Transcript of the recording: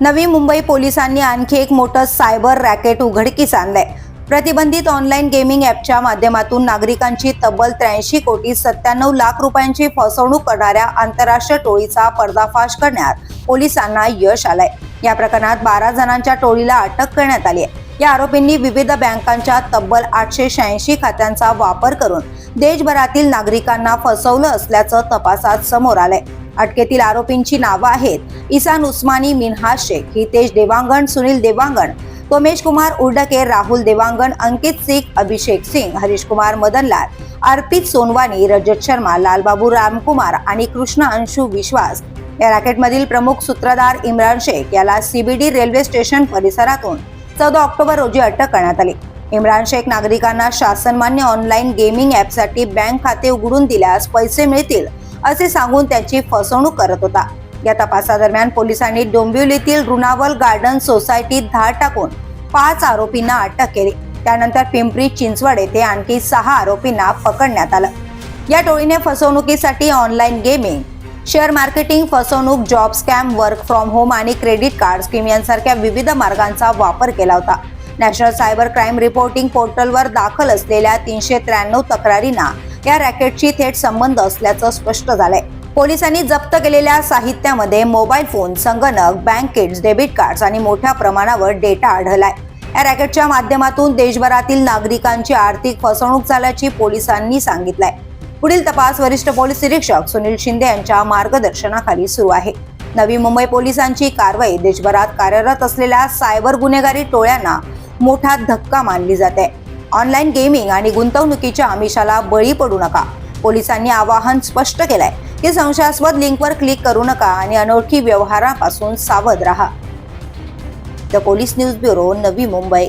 नवी मुंबई पोलिसांनी आणखी एक मोठं सायबर रॅकेट उघडकीस आणलंय. प्रतिबंधित ऑनलाईन गेमिंग ॲपच्या माध्यमातून नागरिकांची तब्बल त्र्याऐंशी कोटी सत्त्याण्णव लाख रुपयांची फसवणूक करणाऱ्या आंतरराष्ट्रीय टोळीचा पर्दाफाश करण्यात पोलिसांना यश आलंय. या प्रकरणात बारा जणांच्या टोळीला अटक करण्यात आली आहे. या आरोपींनी विविध बँकांच्या तब्बल आठशे शहाऐंशी खात्यांचा वापर करून देशभरातील नागरिकांना फसवलं असल्याचं तपासात समोर आलंय. अटकेतील आरोपींची नावं आहेत. इसान उस्मानी मिन्हा शेख हितेश देवांगण सुनील देवांगण उमेश कुमार उर्डके राहुल देवांगण अंकित सिंग अभिषेक सिंग हरीश कुमार मदनलाल अर्पित सोनवानी रजत शर्मा लालबाबू रामकुमार आणि कृष्ण अंशू विश्वास. या रॅकेटमधील प्रमुख सूत्रधार इम्रान शेख याला सीबीडी रेल्वे स्टेशन परिसरातून चौदा ऑक्टोबर रोजी अटक करण्यात आली. इम्रान शेख नागरिकांना शासनमान्य ऑनलाईन गेमिंग ॲपसाठी बँक खाते उघडून दिल्यास पैसे मिळतील असे सांगून त्याची फसवणूक करत होता. या तपासादरम्यान पोलिसांनी डोंबिवलीतील रुणावल गार्डन सोसायटीत धाड टाकून पाच आरोपींना अटक केली. त्यानंतर पिंपरी चिंचवड येथे आणखी सहा आरोपींना पकडण्यात आलं. या टोळीने फसवणुकीसाठी ऑनलाईन गेमिंग शेअर मार्केटिंग फसवणूक job scam work from home आणि क्रेडिट कार्ड स्कीम यांसारख्या विविध मार्गांचा वापर केला होता. नॅशनल सायबर क्राईम रिपोर्टिंग पोर्टलवर दाखल असलेल्या तीनशे त्र्याण्णव तक्रारींना या रॅकेटशी थेट संबंध असल्याचं स्पष्ट झालंय. पोलिसांनी जप्त केलेल्या साहित्यामध्ये मोबाईल फोन संगणक बँक किट्स डेबिट कार्ड्स आणि मोठ्या प्रमाणावर डेटा आढळलाय. या रॅकेटच्या माध्यमातून देशभरातील नागरिकांची आर्थिक फसवणूक झाल्याची पोलिसांनी सांगितलंय. पुढील तपास वरिष्ठ पोलीस निरीक्षक सुनील शिंदे यांच्या मार्गदर्शनाखाली सुरू आहे. नवी मुंबई पोलिसांची कारवाई देशभरात कार्यरत असलेल्या सायबर गुन्हेगारी टोळ्यांना मोठा धक्का मानली जाते ऑनलाईन गेमिंग आणि गुंतवणुकीच्या आमिषाला बळी पडू नका. पोलिसांनी आवाहन स्पष्ट केलंय. की संशयास्पद लिंकवर क्लिक करू नका आणि अनोळखी व्यवहारापासून सावध राहा. The police news bureau Navi Mumbai.